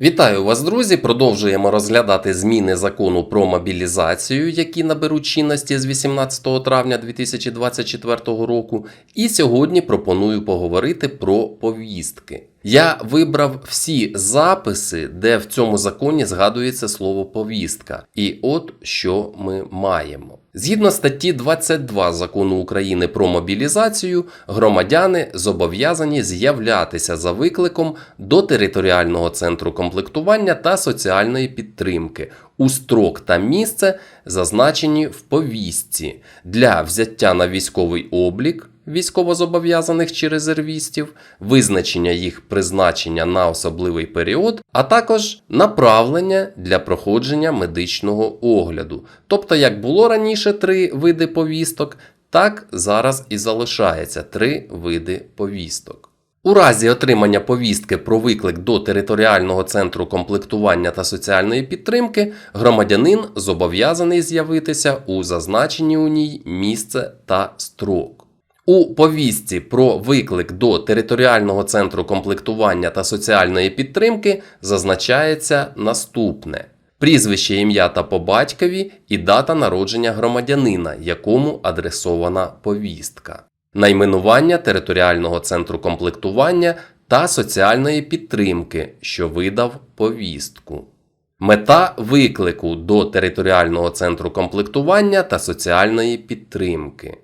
Вітаю вас, друзі! Продовжуємо розглядати зміни закону про мобілізацію, які наберуть чинності з 18 травня 2024 року. І сьогодні пропоную поговорити про повістки. Я вибрав всі записи, де в цьому законі згадується слово повістка. І от що ми маємо. Згідно статті 22 закону України про мобілізацію, громадяни зобов'язані з'являтися за викликом до територіального центру комплектування та соціальної підтримки у строк та місце, зазначені в повістці для взяття на військовий облік військовозобов'язаних чи резервістів, визначення їх призначення на особливий період, а також направлення для проходження медичного огляду. Тобто, як було раніше три види повісток, так зараз і залишається три види повісток. У разі отримання повістки про виклик до територіального центру комплектування та соціальної підтримки громадянин зобов'язаний з'явитися у зазначенні у ній місце та строк. У повістці про виклик до територіального центру комплектування та соціальної підтримки зазначається наступне: прізвище, ім'я та по батькові і дата народження громадянина, якому адресована повістка, найменування територіального центру комплектування та соціальної підтримки, що видав повістку. Мета виклику до територіального центру комплектування та соціальної підтримки.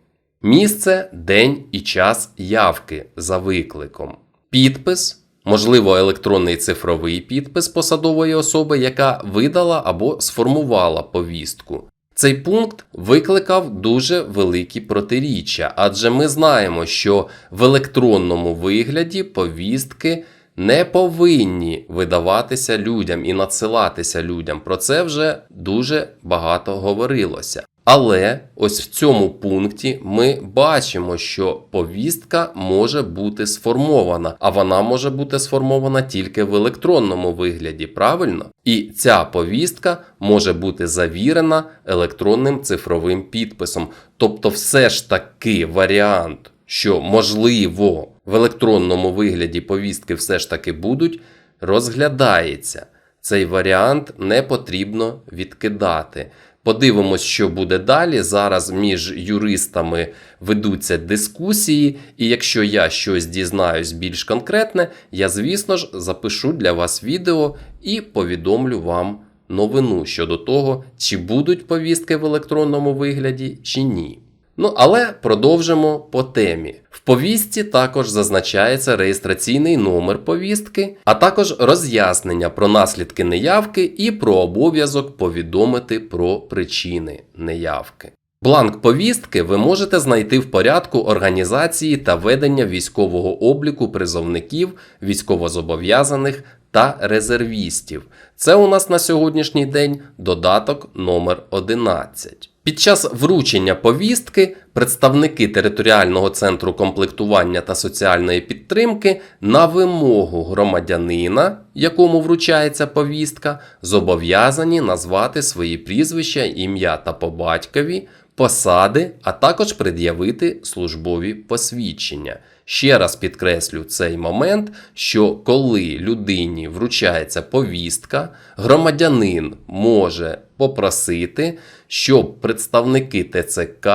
Місце, день і час явки за викликом. Підпис, можливо, електронний цифровий підпис посадової особи, яка видала або сформувала повістку. Цей пункт викликав дуже великі протиріччя, адже ми знаємо, що в електронному вигляді повістки не повинні видаватися людям і надсилатися людям. Про це вже дуже багато говорилося. Але ось в цьому пункті ми бачимо, що повістка може бути сформована, а вона може бути сформована тільки в електронному вигляді, правильно? І ця повістка може бути завірена електронним цифровим підписом. Тобто, все ж таки варіант, що можливо в електронному вигляді повістки все ж таки будуть, розглядається. Цей варіант не потрібно відкидати. Подивимось, що буде далі. Зараз між юристами ведуться дискусії, і якщо я щось дізнаюсь більш конкретне, я, звісно ж, запишу для вас відео і повідомлю вам новину щодо того, чи будуть повістки в електронному вигляді, чи ні. Ну, але продовжимо по темі. В повістці також зазначається реєстраційний номер повістки, а також роз'яснення про наслідки неявки і про обов'язок повідомити про причини неявки. Бланк повістки ви можете знайти в порядку організації та ведення військового обліку призовників, військовозобов'язаних та резервістів. Це у нас на сьогоднішній день додаток номер 11. Під час вручення повістки представники територіального центру комплектування та соціальної підтримки на вимогу громадянина, якому вручається повістка, зобов'язані назвати свої прізвища, ім'я та по батькові, посади, а також пред'явити службові посвідчення. Ще раз підкреслю цей момент, що коли людині вручається повістка, громадянин може попросити, щоб представники ТЦК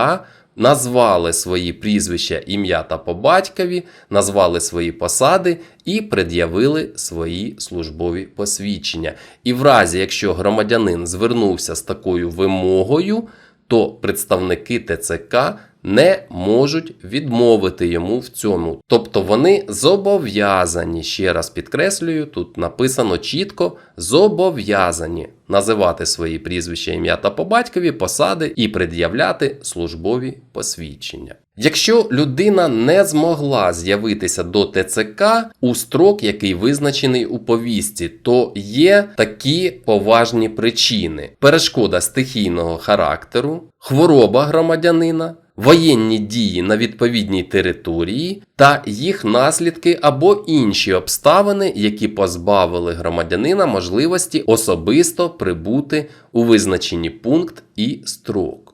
назвали свої прізвища, ім'я та по батькові, назвали свої посади і пред'явили свої службові посвідчення. І в разі, якщо громадянин звернувся з такою вимогою, то представники ТЦК не можуть відмовити йому в цьому. Тобто вони зобов'язані, ще раз підкреслюю, тут написано чітко: зобов'язані називати свої прізвища, ім'я та по батькові, посади і пред'являти службові посвідчення. Якщо людина не змогла з'явитися до ТЦК у строк, який визначений у повістці, то є такі поважні причини: перешкода стихійного характеру, хвороба громадянина. Воєнні дії на відповідній території та їх наслідки або інші обставини, які позбавили громадянина можливості особисто прибути у визначені пункт і строк.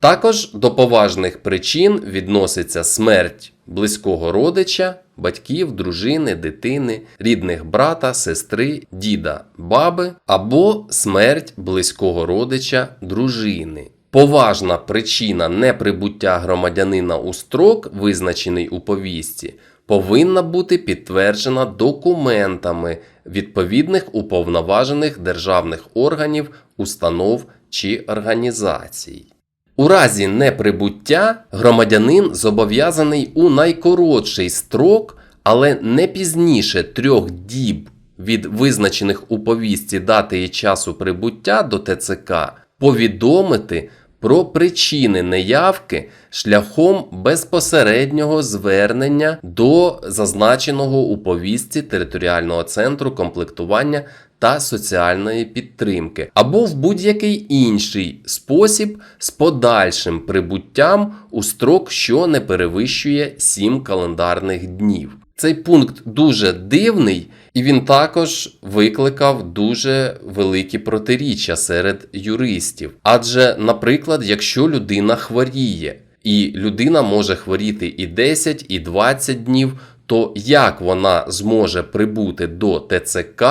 Також до поважних причин відноситься смерть близького родича, батьків, дружини, дитини, рідних брата, сестри, діда, баби або смерть близького родича, дружини. Поважна причина неприбуття громадянина у строк, визначений у повістці, повинна бути підтверджена документами відповідних уповноважених державних органів, установ чи організацій. У разі неприбуття громадянин зобов'язаний у найкоротший строк, але не пізніше трьох діб від визначених у повістці дати і часу прибуття до ТЦК повідомити про причини неявки шляхом безпосереднього звернення до зазначеного у повістці територіального центру комплектування та соціальної підтримки, або в будь-який інший спосіб з подальшим прибуттям у строк, що не перевищує 7 календарних днів. Цей пункт дуже дивний, і він також викликав дуже великі протиріччя серед юристів. Адже, наприклад, якщо людина хворіє, і людина може хворіти і 10, і 20 днів, то як вона зможе прибути до ТЦК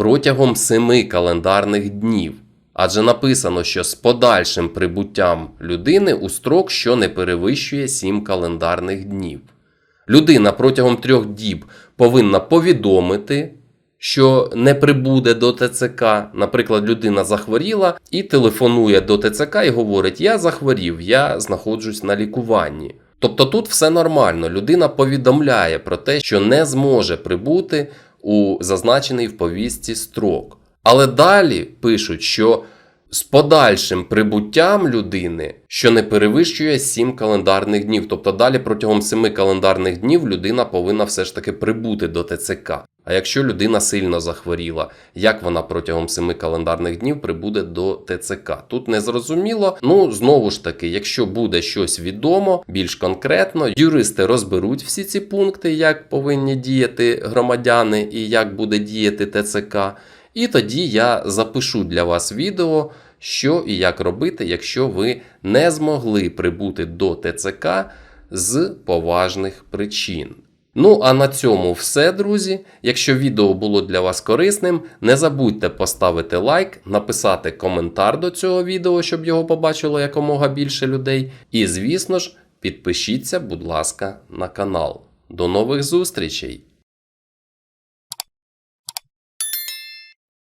протягом 7 календарних днів? Адже написано, що з подальшим прибуттям людини у строк, що не перевищує 7 календарних днів. Людина протягом трьох діб повинна повідомити, що не прибуде до ТЦК. Наприклад, людина захворіла і телефонує до ТЦК і говорить: Я захворів, я знаходжусь на лікуванні. Тобто тут все нормально. Людина повідомляє про те, що не зможе прибути у зазначений в повістці строк. Але далі пишуть, що з подальшим прибуттям людини, що не перевищує 7 календарних днів. Тобто далі протягом 7 календарних днів людина повинна все ж таки прибути до ТЦК. А якщо людина сильно захворіла, як вона протягом 7 календарних днів прибуде до ТЦК? Тут не зрозуміло. Ну знову ж таки, якщо буде щось відомо, більш конкретно, юристи розберуть всі ці пункти, як повинні діяти громадяни і як буде діяти ТЦК. І тоді я запишу для вас відео, що і як робити, якщо ви не змогли прибути до ТЦК з поважних причин. Ну а на цьому все, друзі. Якщо відео було для вас корисним, не забудьте поставити лайк, написати коментар до цього відео, щоб його побачило якомога більше людей. І, звісно ж, підпишіться, будь ласка, на канал. До нових зустрічей!